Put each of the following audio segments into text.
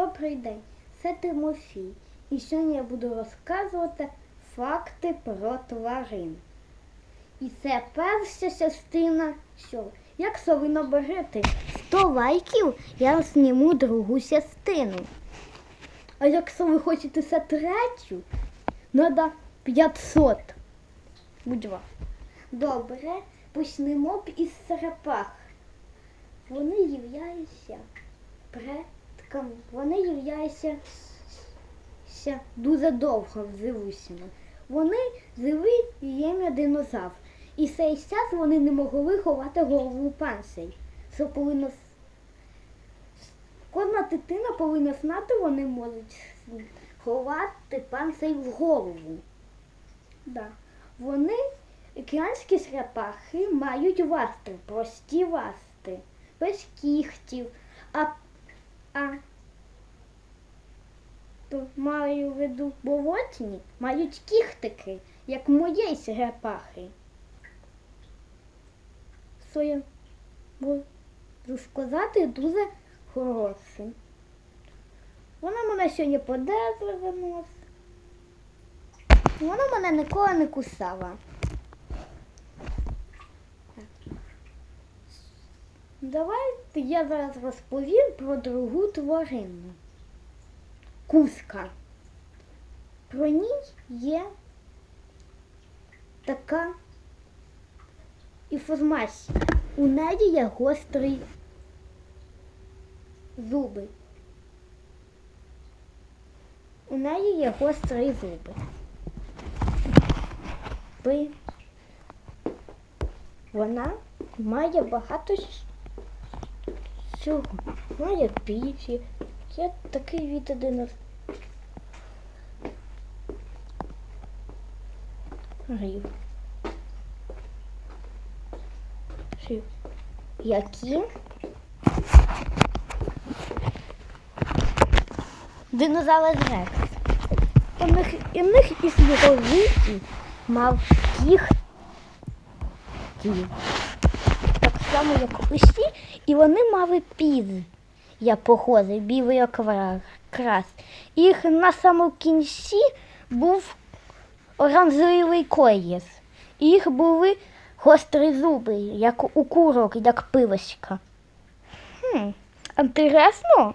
Добрий день, це Тимофій. І сьогодні я буду розказувати факти про тварин. І це перша частина що? Якщо ви наберете 100 лайків, я зніму другу частину. А якщо ви хочете це третю, треба 500. Будь ласка. Добре, почнемо б із черепах. Вони являються предками. Вони являються дуже довго живущими. Вони живі єм'я динозавр. І цей час вони не могли ховати голову панцирь. Що повинно Кожна дитина повинна знати, вони можуть ховати панцирь в голову. Да. Вони, океанські черепахи, мають ласти, прості ласти, без кіхтів, а, а то маю в виду болотні, мають кіхтики, як моєї черепахи. Що я можу сказати дуже хороший. Вона мене сьогодні подезла за нос. Вона мене ніколи не кусала. Давайте я зараз розповім про другу тварину. Куска. Про ній є така інформація. У неї є гострий зуби. У неї є гострі зуби. Ви... Вона має багато чого. Має пічі. Є такий від один. Грів. Шив. Які? Динозавр Рекс. У них, в них і сніговиті мав кіхті. Так само, як усі, і вони мали піз. Я похожий, білий окрас. Їх на самому кінці був оранжевий. І їх були гострі зуби, як у курок, як пилочка. Хм, інтересно.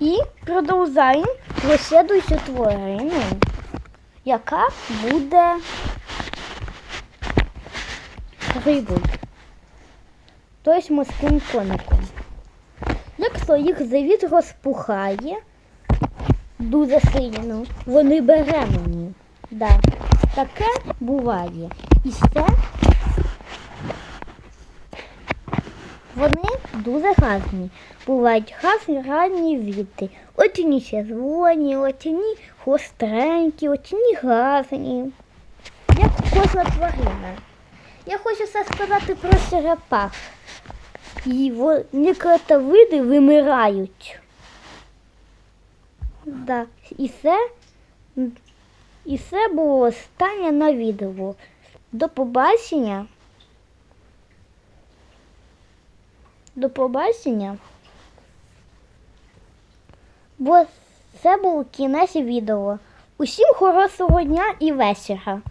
І продовжаємо про слідуючу тварину, яка буде рибою, тобто морським коником. Якщо їх завіт розпухає дуже сильно, вони беременні. Да. Таке буває. І це вони дуже гарні. Бувають гарні гарні віти. Одні червоні, одні гостренькі, одні гарні. Як кожна тварина. Я хочу все сказати про черепах. І во- некоторі види вимирають. Да. І це, і це було останнє на відео. До побачення. До побачення. Бо це був кінець відео. Усім хорошого дня і вечора.